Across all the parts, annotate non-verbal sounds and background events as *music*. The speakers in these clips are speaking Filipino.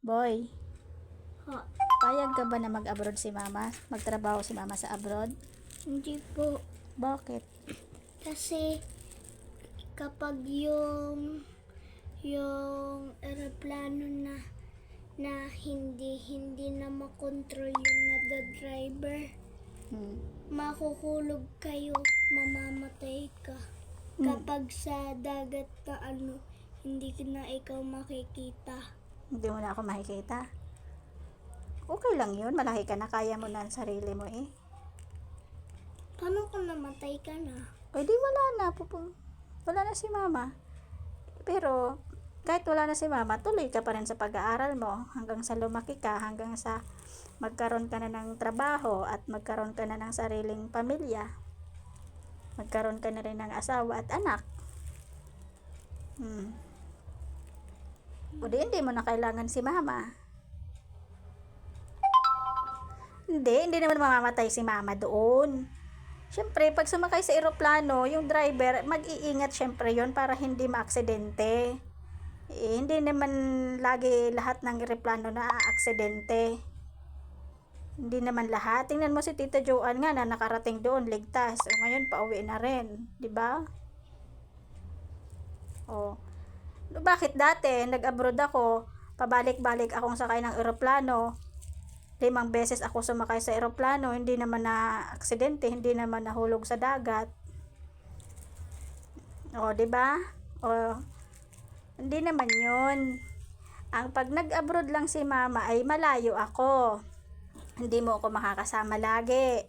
Boy, Ha, payag ka ba na mag-abroad si mama? Magtrabaho si mama sa abroad? hindi po. Bakit? Kasi kapag yung yung eroplano na na hindi hindi na makontrol yung nada-driver, Hmm. makukulog kayo, mamamatay ka. Kapag sa dagat na ano, hindi ka na ikaw makikita. Hindi mo na ako makikita. Okay lang yun. Malaki ka na. Kaya mo na ang sarili mo eh. Paano kung namatay ka na? O di wala na. Pupung. Wala na si mama. Pero kahit wala na si mama, tuloy ka pa rin sa pag-aaral mo hanggang sa lumaki ka, hanggang sa magkaroon ka na ng trabaho at magkaroon ka na ng sariling pamilya. Magkaroon ka na rin ng asawa at anak. Hmm. O di hindi mo na kailangan si mama. Hindi, hindi naman mamamatay si mama doon. Siyempre, pag sumakay sa eroplano, yung driver, mag-iingat syempre yon para hindi maaksidente. Eh, hindi naman lagi lahat ng eroplano na aksidente. Hindi naman lahat. Tingnan mo si Tita Joanne nga na nakarating doon, ligtas. O ngayon, pauwi na rin. ba? O. Bakit dati, nag-abroad ako, pabalik-balik akong sakay ng eroplano, limang beses ako sumakay sa eroplano, hindi naman na aksidente, hindi naman nahulog sa dagat. O, 'di ba? O hindi naman 'yun. Ang pag nag-abroad lang si mama ay malayo ako. Hindi mo ako makakasama lagi.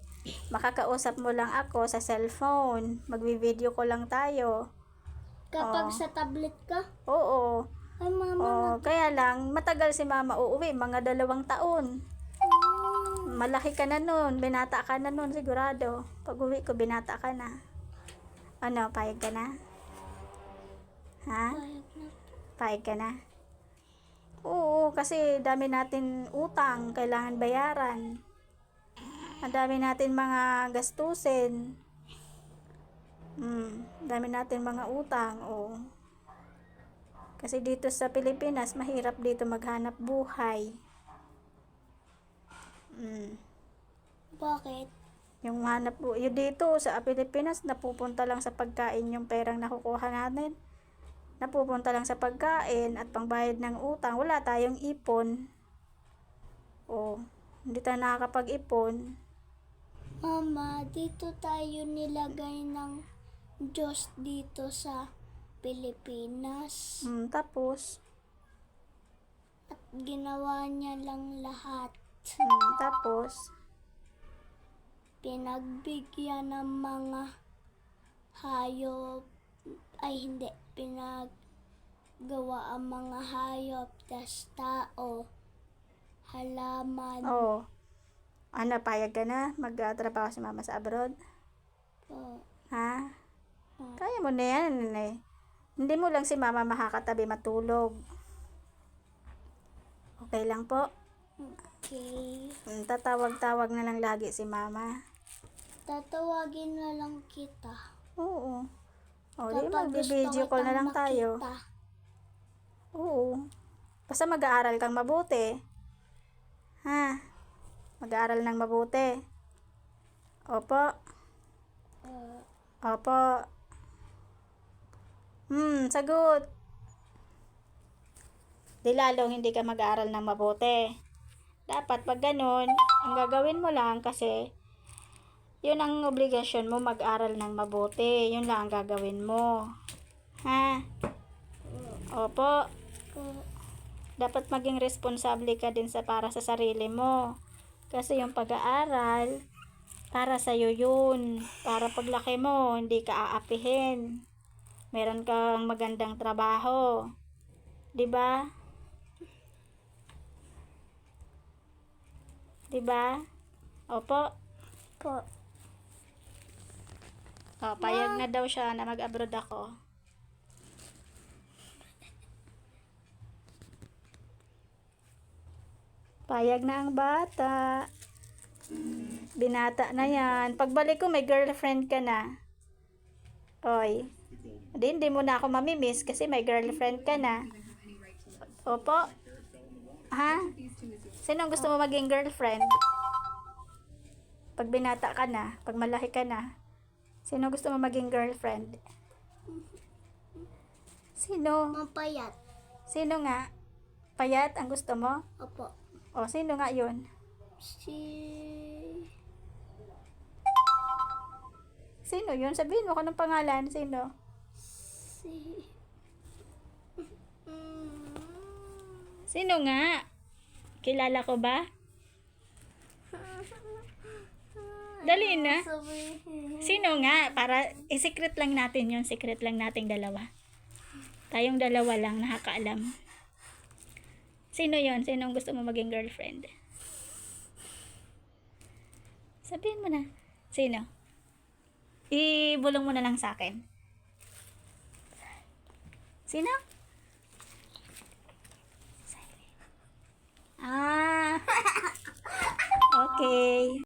Makakausap mo lang ako sa cellphone. Magvi-video ko lang tayo. Kapag Oh. sa tablet ka, Oo. ay mama, O, kaya lang, matagal si mama uuwi, mga dalawang taon. oh, Malaki ka na nun, binata ka na nun sigurado. Pag uwi ko, binata ka na. Ano, payag ka na? Ha? payag na. Payag ka na? Oo, kasi dami natin utang, kailangan bayaran. Ang dami natin mga gastusin. Hmm, dami natin mga utang, oo. Kasi dito sa Pilipinas, mahirap dito maghanap buhay. Hmm. Bakit? Yung hanap po, yung dito sa Pilipinas, napupunta lang sa pagkain yung perang nakukuha natin. Napupunta lang sa pagkain at pangbayad ng utang. Wala tayong ipon. O, hindi tayo nakakapag-ipon. Mama, dito tayo nilagay ng Diyos dito sa Pilipinas. Hmm, tapos, At ginawa niya lang lahat. hmm, tapos, Pinagbigyan ng mga hayop. Ay, hindi. Pinaggawa ang mga hayop. Tas tao. Halaman. oh, ano, payag ka na? Magtrabaho si mama sa abroad? Po. Ha? Hmm. Kaya mo na yan eh. Hindi mo lang si mama makakatabi matulog. Okay lang po. Okay. Mm, Tatawag-tawag na lang lagi si mama. Tatawagin na lang kita. Oo. O, di mag-video call na lang tayo. makita. Oo. Basta mag-aaral kang mabuti. Ha? Mag-aaral ng mabuti. Opo. Uh, Opo. Hmm, sagot. Di lalong hindi ka mag-aaral ng mabuti. Dapat pag ganun, ang gagawin mo lang kasi yun ang obligasyon mo mag-aral ng mabuti. Yun lang ang gagawin mo. Ha? Opo. Dapat maging responsable ka din sa para sa sarili mo. Kasi yung pag-aaral, para sa yun. Para paglaki mo, hindi ka aapihin. Meron kang magandang trabaho. 'Di ba? 'Di ba? Opo. po. Oh, payag na daw siya na mag-abroad ako. Payag na ang bata. Binata na yan. Pagbalik ko, may girlfriend ka na. Oy. Hindi, hindi mo na ako mamimiss kasi may girlfriend ka na. Opo. Ha? Sino ang gusto mo maging girlfriend? Pag binata ka na, pag malaki ka na, sino gusto mo maging girlfriend? Sino? Mapayat. Sino nga? Payat ang gusto mo? Opo. O, sino nga yun? Si... Sino yun? Sabihin mo kung anong pangalan. Sino? Si... Sino nga? Kilala ko ba? Dali na. Sino nga? Para, i-secret lang natin yun. Secret lang nating dalawa. Tayong dalawa lang nakakaalam. Sino yon? Sino ang gusto mo maging girlfriend? Sabihin mo na. Sino? Ibulong mo na lang sa akin. Sino? Ah. *laughs* Okay.